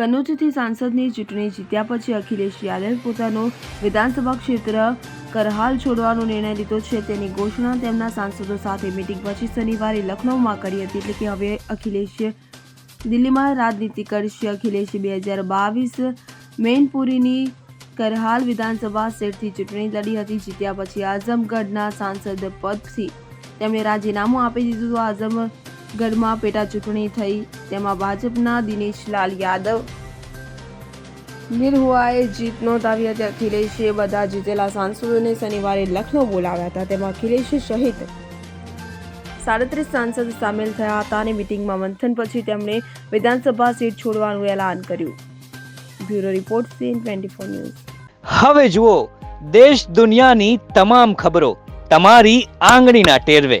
કન્નોજથી સાંસદની ચૂંટણી જીત્યા પછી અખિલેશ યાદવે પોતાનું વિધાનસભા ક્ષેત્ર કરહાલ છોડવાનો નિર્ણય લીધો છે. તેની ઘોષણા તેમના સાંસદો સાથે મિટિંગ પછી શનિવારે લખનૌમાં કરી હતી. એટલે કે હવે અખિલેશ દિલ્હીમાં રાજનીતિ કરશે. અખિલેશ બે હજાર બાવીસ મેનપુરીની કરહાલ વિધાનસભા સીટથી ચૂંટણી લડી હતી. જીત્યા પછી આઝમગઢના સાંસદ પદથી તેમણે રાજીનામું આપી દીધું. હતું આઝમગઢમાં પેટા ચૂંટણી થઈ, તેમાં ભાજપના દિનેશલાલ યાદવ નિરહુઆએ જીત નોંધાવી હતી. અખિલેશે બધા જીતેલા સાંસદોને શનિવારે લખનૌ બોલાવ્યા હતા. તેમાં અખિલેશ સહિત સાડત્રીસ સાંસદ સામેલ થયા હતા અને મિટિંગમાં મંથન પછી તેમણે વિધાનસભા સીટ છોડવાનું એલાન કર્યું. Bureau report C N twenty four news. હવે જુઓ, દેશ દુનિયાની તમામ ખબરો તમારી આંગળીના ટેરવે.